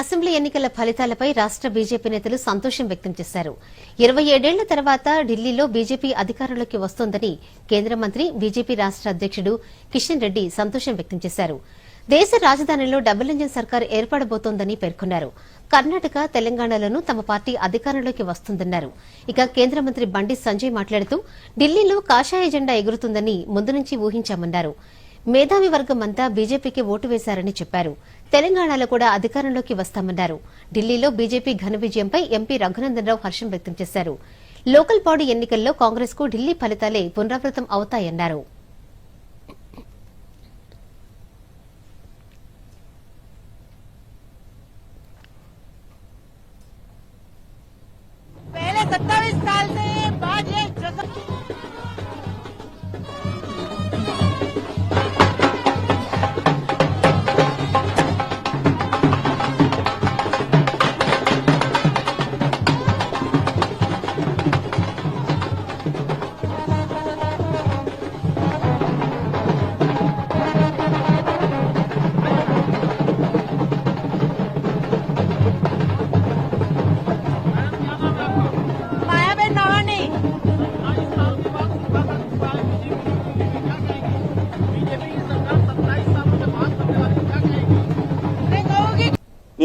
Assembly ఎన్నికల ఫలితాలపై రాష్ట బీజేపీ నేతలు సంతోషం వ్యక్తం చేశారు. ఇరవై ఏడేళ్ళ తర్వాత ఢిల్లీలో బీజేపీ అధికారంలోకి వస్తోందని కేంద్ర మంత్రి బీజేపీ రాష్ట అధ్యకుడు కిషన్ రెడ్డి సంతోషం వ్యక్తం చేశారు. దేశ రాజధానిలో డబుల్ ఇంజిన్ సర్కార్ ఏర్పడబోతోందని పేర్కొన్నారు. కర్ణాటక తెలంగాణలోనూ తమ పార్టీ అధికారంలోకి వస్తుందన్నారు. ఇక కేంద్ర మంత్రి బండి సంజయ్ మాట్లాడుతూ ఢిల్లీలో కాషాయ జెండా ఎగురుతుందని ముందు నుంచి ఊహించామన్నారు. మేధావి వర్గం అంతా బీజేపీకి ఓటు వేశారని చెప్పారు తెలంగాణలో కూడా అధికారంలోకి వస్తామన్నారు ఢిల్లీలో బీజేపీ ఘన విజయంపై ఎంపీ రఘునందన్ రావు హర్షం వ్యక్తం చేశారు లోకల్ బాడీ ఎన్నికల్లో కాంగ్రెస్ కు ఢిల్లీ ఫలితాలే పునరావృతం అవుతాయన్నారు पहले सत्ताईस साल से बाद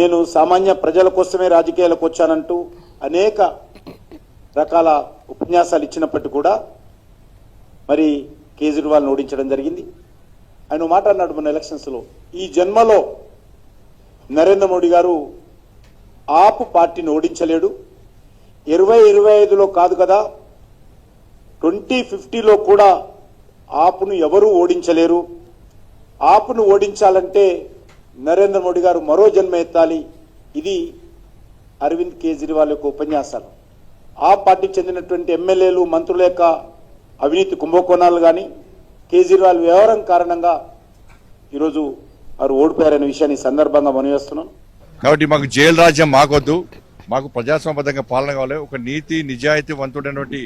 నేను సామాన్య ప్రజల కోసమే రాజకీయాలకు వచ్చానంటూ అనేక రకాల ఉపన్యాసాలు ఇచ్చినప్పటికీ కూడా మరి కేజ్రీవాల్ని ఓడించడం జరిగింది. ఆయన మాట అన్నాడు మన ఎలక్షన్స్లో ఈ జన్మలో నరేంద్ర మోడీ గారు ఆపు పార్టీని ఓడించలేడు. ఇరవై ఇరవై ఐదులో కాదు కదా ట్వంటీ ఫిఫ్టీలో కూడా ఆపును ఎవరూ ఓడించలేరు. ఆపును ఓడించాలంటే నరేంద్ర మోడీ గారు మరో జన్మ ఎత్తాలి. ఇది అరవింద్ కేజ్రీవాల్ యొక్క ఉపన్యాసాలు. ఆ పార్టీకి చెందినటువంటి ఎమ్మెల్యేలు మంత్రుల యొక్క అవినీతి కుంభకోణాలు కానీ కేజ్రీవాల్ వ్యవహారం కారణంగా ఈరోజు వారు ఓడిపోయారనే విషయాన్ని ఈ సందర్భంగా మనవేస్తున్నాను కాబట్టి మాకు జైలు రాజ్యం మాకొద్దు. మాకు ప్రజాస్వామ్యబద్ధంగా పాలన కావాలి. ఒక నీతి నిజాయితీ వంతుడైనటువంటి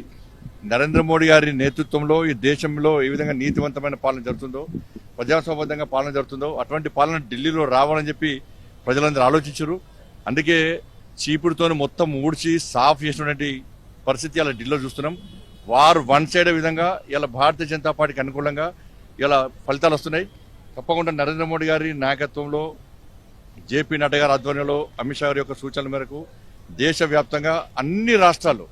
నరేంద్ర మోడీ గారి నేతృత్వంలో ఈ దేశంలో ఏ విధంగా నీతివంతమైన పాలన జరుగుతుందో ప్రజాస్వామ్యంగా పాలన జరుగుతుందో అటువంటి పాలన ఢిల్లీలో రావాలని చెప్పి ప్రజలందరూ ఆలోచించరు. అందుకే చీపుడుతో మొత్తం ఊడ్చి సాఫ్ చేసినటువంటి పరిస్థితి అలా ఢిల్లీలో చూస్తున్నాం. వారు వన్ సైడ్ విధంగా ఇలా భారతీయ జనతా పార్టీకి అనుకూలంగా ఇలా ఫలితాలు వస్తున్నాయి. తప్పకుండా నరేంద్ర మోడీ గారి నాయకత్వంలో జేపీ నడ్డా గారి ఆధ్వర్యంలో అమిత్ షా గారి యొక్క సూచనల మేరకు దేశవ్యాప్తంగా అన్ని రాష్ట్రాలు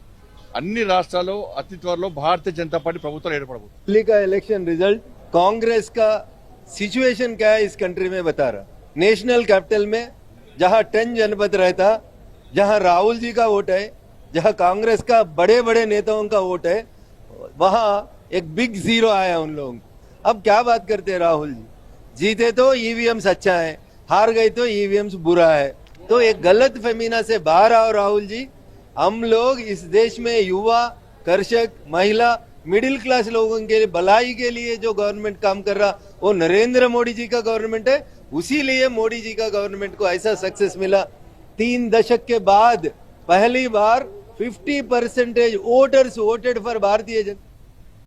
అన్ని రాష్ట్రాల్లో అతి త్వరలో భారతీయ జనతా పార్టీ ప్రభుత్వం ఏర్పడబోతుంది ఎలక్షన్ రిజల్ట్ కాంగ్రెస్ కా सिचुएशन क्या है इस कंट्री में बता रहा। नेशनल कैपिटल में, जहाँ टेन जनपद रहता, जहाँ राहुल जी का वोट है, जहाँ कांग्रेस का बड़े बड़े नेताओं का वोट है, वहाँ एक बिग ज़ीरो आया उन लोगों को। अब क्या बात करते हैं राहुल जी? जीते तो ईवीएम्स अच्छा है, हार गए तो ईवीएम्स बुरा है। तो एक गलत फेमीना से बाहर आओ राहुल जी। हम लोग इस देश में युवा, कर्षक, महिला मिडिल क्लास लोगों के लिए, भलाई के लिए जो गवर्नमेंट काम कर रहा, वो नरेंद्र मोदी जी का गवर्नमेंट है। उसी लिए मोदी जी का गवर्नमेंट को ऐसा सक्सेस मिला। तीन दशक के बाद पहली बार 50 percentage voters voted for Bharatiya Janata.